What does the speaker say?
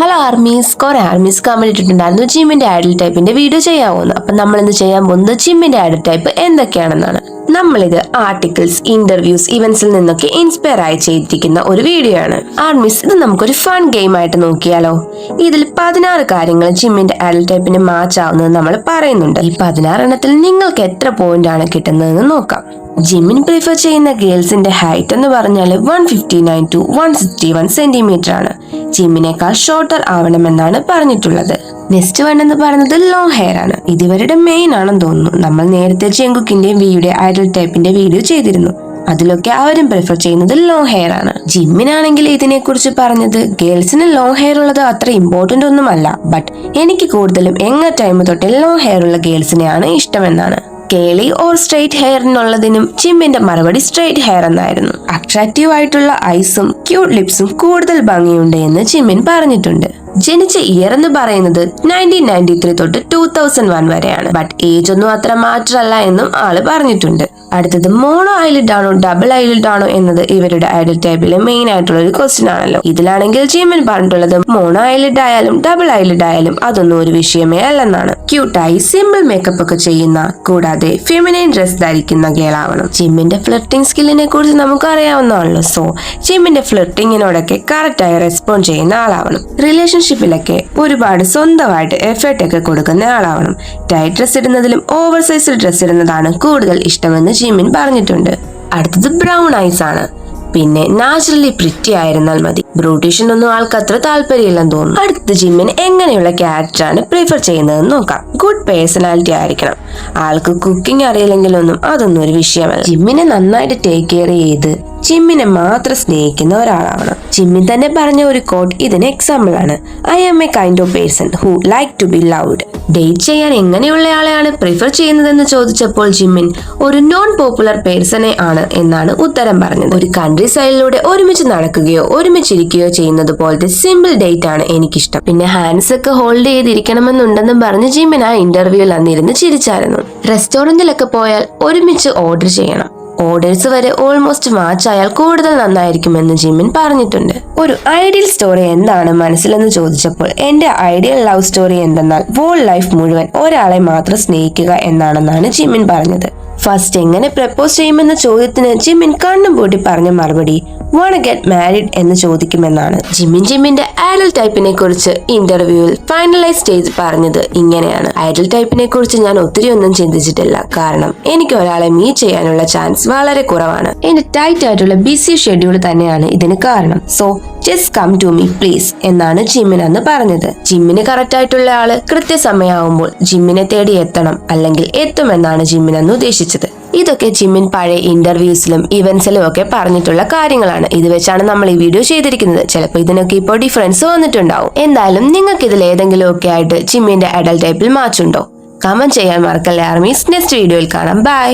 Hello armies കുറെ armies കമ്മിട്ടിട്ടുണ്ടായിരുന്നു ജിമ്മിന്റെ ആഡൽ ടൈപ്പിന്റെ വീഡിയോ ചെയ്യാവുന്നു. അപ്പൊ നമ്മൾ ഇന്ന് ചെയ്യാൻ പോകുന്നത്? ജിമ്മിന്റെ ആഡൽ ടൈപ്പ് എന്തൊക്കെയാണെന്നാണ്. നമ്മളിത് ആർട്ടിക്കിൾസ് ഇന്റർവ്യൂസ് ഇവന്റ്സിൽ നിന്നൊക്കെ ഇൻസ്പയർ ആയി ചെയ്തിരിക്കുന്ന ഒരു വീഡിയോ ആണ്. ആർമീസ് ഇത് നമുക്കൊരു ഫൺ ഗെയിം ആയിട്ട് നോക്കിയാലോ? ഇതിൽ പതിനാറ് കാര്യങ്ങൾ ജിമ്മിന്റെ ആഡൽ ടൈപ്പിന് മാച്ച് ആവുന്നത് നമ്മൾ പറയുന്നുണ്ട്. ഈ പതിനാറെണ്ണത്തിൽ നിങ്ങൾക്ക് എത്ര പോയിന്റ് ആണ് കിട്ടുന്നതെന്ന് നോക്കാം. ജിമ്മിൻ പ്രിഫർ ചെയ്യുന്ന ഗേൾസിന്റെ ഹൈറ്റ് എന്ന് പറഞ്ഞാൽ one fifty nine to one sixty one centimetre ആണ്. ജിമ്മിനേക്കാൾ ഷോർട്ടർ ആവണമെന്നാണ് പറഞ്ഞിട്ടുള്ളത്. നെക്സ്റ്റ് വൺ എന്ന് പറയുന്നത് ലോങ് ഹെയർ ആണ്. ഇത് ഇവരുടെ മെയിൻ ആണെന്ന് തോന്നുന്നു. നമ്മൾ നേരത്തെ ചെങ്കുക്കിന്റെ വിയുടെ ഐഡൽ ടൈപ്പിന്റെ വീഡിയോ ചെയ്തിരുന്നു. അതിലൊക്കെ അവരും പ്രിഫർ ചെയ്യുന്നത് ലോങ് ഹെയർ ആണ്. ജിമ്മിനാണെങ്കിൽ ഇതിനെക്കുറിച്ച് പറഞ്ഞത് ഗേൾസിന് ലോങ് ഹെയർ ഉള്ളത് അത്ര ഇമ്പോർട്ടന്റ് ഒന്നുമല്ല. ബട്ട് എനിക്ക് കൂടുതലും എങ്ങ ടൈം തൊട്ട് ലോങ് ഹെയർ ഉള്ള ഗേൾസിനെയാണ് ഇഷ്ടമെന്നാണ്. കേളി ഓർ സ്ട്രെയിറ്റ് എന്നുള്ളതിനും ചിമ്മിന്റെ മറുപടി സ്ട്രെയിറ്റ് ഹെയർ എന്നായിരുന്നു. അട്രാക്റ്റീവ് ആയിട്ടുള്ള ഐസും ക്യൂട്ട് ലിപ്സും കൂടുതൽ ഭംഗിയുണ്ട് എന്ന് ചിമ്മിൻ പറഞ്ഞിട്ടുണ്ട്. ജനിച്ച ഇയർ എന്ന് പറയുന്നത് നയന്റീൻ നയന്റി ത്രീ തൊട്ട് ടൂ തൗസൻഡ് വൺ വരെയാണ്. ബട്ട് ഏജ് ഒന്നും അത്ര മാറ്ററല്ല എന്നും ആൾ പറഞ്ഞിട്ടുണ്ട്. അടുത്തത് മോണോ ഐലിഡ് ആണോ ഡബിൾ ഐലിഡ് ആണോ എന്നത് ഇവരുടെ ഐഡൽ ടൈപ്പിലെ മെയിൻ ആയിട്ടുള്ള ഒരു ക്വസ്റ്റ്യൻ ആണല്ലോ. ഇതിലാണെങ്കിൽ ജീമൻ പറഞ്ഞിട്ടുള്ളത് മോണോ ഐലിഡ് ആയാലും ഡബിൾ ഐലിഡ് ആയാലും അതൊന്നും ഒരു വിഷയമേ അല്ലെന്നാണ്. ക്യൂട്ടായി സിമ്പിൾ മേക്കപ്പ് ഒക്കെ ചെയ്യുന്ന കൂടാതെ ഫെമിനൈൻ ഡ്രസ് ധരിക്കുന്ന ഗേളാവണം ജിമ്മിന്റെ ഫ്ലിർട്ടിംഗ് സ്കില്ലിനെ കുറിച്ച് നമുക്ക് അറിയാവുന്നതാണല്ലോ സോ ജിമ്മിന്റെ ഫ്ലർട്ടിങ്ങിനോടൊക്കെ കറക്റ്റായി റെസ്പോണ്ട് ചെയ്യുന്ന ആളാവണം. റിലേഷൻഷിപ്പിലൊക്കെ ഒരുപാട് സ്വന്തമായിട്ട് എഫേർട്ട് ഒക്കെ കൊടുക്കുന്ന ആളാവണം. ടൈറ്റ് ഡ്രസ് ഇടുന്നതിലും ഓവർ സൈസിൽ ഡ്രസ് ഇടുന്നതാണ് കൂടുതൽ ഇഷ്ടമെന്ന് ജിമിൻ പറഞ്ഞിട്ടുണ്ട്. അടുത്തത് ബ്രൗൺ ഐസ് ആണ്. പിന്നെ നാച്ചുറലി പ്രിറ്റി ആയിരുന്നാൽ മതി. ബ്രൂട്ടീഷൻ ഒന്നും ആൾക്ക് അത്ര താല്പര്യമില്ലെന്ന് തോന്നുന്നു. അടുത്ത ജിമ്മിൻ എങ്ങനെയുള്ള ക്യാരക്ടർ ആണ് പ്രിഫർ ചെയ്യുന്നതെന്ന് നോക്കാം. ഗുഡ് പേഴ്സണാലിറ്റി ആയിരിക്കണം. ആൾക്ക് കുക്കിംഗ് അറിയില്ലെങ്കിലൊന്നും അതൊന്നും ഒരു വിഷയമല്ല. ജിമ്മിനെ നന്നായിട്ട് ടേക്ക് കെയർ ചെയ്ത് ജിമ്മിനെ മാത്രം സ്നേഹിക്കുന്ന ഒരാളാണ് ജിമ്മിൻ തന്നെ പറഞ്ഞ ഒരു കോട്ട് ഇതിന് എക്സാമ്പിൾ ആണ്. I am a kind of person who like to be loud date ചെയ്യാൻ എങ്ങനെയുള്ള ആളെയാണ് പ്രിഫർ ചെയ്യുന്നതെന്ന് ചോദിച്ചപ്പോൾ ജിമ്മിൻ ഒരു നോൺ പോപ്പുലർ പേഴ്സണെ ആണ് എന്നാണ് ഉത്തരം പറഞ്ഞത്. ഒരു കൺട്രി സൈഡിലൂടെ ഒരുമിച്ച് നടക്കുകയോ ഒരുമിച്ചിരിക്കുകയോ ചെയ്യുന്നത് പോലത്തെ സിമ്പിൾ ഡേറ്റ് ആണ് എനിക്കിഷ്ടം. പിന്നെ ഹാൻഡ്സ് ഒക്കെ ഹോൾഡ് ചെയ്തിരിക്കണമെന്നുണ്ടെന്നും പറഞ്ഞ് ജിമ്മിൻ ആ ഇന്റർവ്യൂവിൽ അന്നിരുന്ന് ചിരിച്ചായിരുന്നു. റെസ്റ്റോറന്റിലൊക്കെ പോയാൽ ഒരുമിച്ച് ഓർഡർ ചെയ്യണം. ഓർഡേഴ്സ് വരെ ഓൾമോസ്റ്റ് മാച്ച് ആയാൽ കൂടുതൽ നന്നായിരിക്കുമെന്ന് ജിമ്മിൻ പറഞ്ഞിട്ടുണ്ട്. ഒരു ഐഡിയൽ സ്റ്റോറി എന്താണ് മനസ്സിലെന്ന് ചോദിച്ചപ്പോൾ എന്റെ ഐഡിയൽ ലവ് സ്റ്റോറി എന്തെന്നാൽ വോൾ ലൈഫ് മുഴുവൻ ഒരാളെ മാത്രം സ്നേഹിക്കുക എന്നാണെന്നാണ് ജിമ്മിൻ പറഞ്ഞത്. ഫസ്റ്റ് എങ്ങനെ പ്രപ്പോസ് ചെയ്യുമെന്ന ചോദ്യത്തിന് ജിമ്മിൻ കണ്ണും പൂട്ടി പറഞ്ഞ മറുപടി വോണ ഗെറ്റ് മാരിഡ് എന്ന് ചോദിക്കുമെന്നാണ്. ജിമ്മിൻ ജിമ്മിന്റെ ഐഡൽ ടൈപ്പിനെ കുറിച്ച് ഇന്റർവ്യൂവിൽ ഫൈനലൈസ് ചെയ്ത് പറഞ്ഞത് ഇങ്ങനെയാണ്. ഐഡൽ ടൈപ്പിനെ കുറിച്ച് ഞാൻ ഒത്തിരി ഒന്നും ചിന്തിച്ചിട്ടില്ല. കാരണം എനിക്ക് ഒരാളെ മീറ്റ് ചെയ്യാനുള്ള ചാൻസ് വളരെ കുറവാണ്. എന്റെ ടൈറ്റ് ആയിട്ടുള്ള ബിസി ഷെഡ്യൂൾ തന്നെയാണ് ഇതിന് കാരണം. So just come to me please എന്നാണ് ജിമ്മിൻ അന്ന് പറഞ്ഞത്. ജിമ്മിന് കറക്റ്റ് ആയിട്ടുള്ള ആൾ കൃത്യസമയമാവുമ്പോൾ ജിമ്മിനെ തേടി എത്തണം അല്ലെങ്കിൽ എത്തുമെന്നാണ് ജിമ്മിൻ അന്ന് ഉദ്ദേശിച്ചത്. ഇതൊക്കെ ജിമ്മിൻ പഴയ ഇന്റർവ്യൂസിലും ഇവന്റ്സിലും ഒക്കെ പറഞ്ഞിട്ടുള്ള കാര്യങ്ങളാണ്. ഇത് വെച്ചാണ് നമ്മൾ ഈ വീഡിയോ ചെയ്തിരിക്കുന്നത്. ചിലപ്പോൾ ഇതിനൊക്കെ ഇപ്പോൾ ഡിഫറൻസ് വന്നിട്ടുണ്ടാവും. എന്തായാലും നിങ്ങൾക്ക് ഇതിൽ ഏതെങ്കിലും ഒക്കെ ആയിട്ട് ജിമ്മിന്റെ അഡൽ ടൈപ്പിൽ മാച്ചുണ്ടോ കമന്റ് ചെയ്യാൻ മറക്കല്ലേ ആർമീസ്. നെക്സ്റ്റ് വീഡിയോയിൽ കാണാം. ബൈ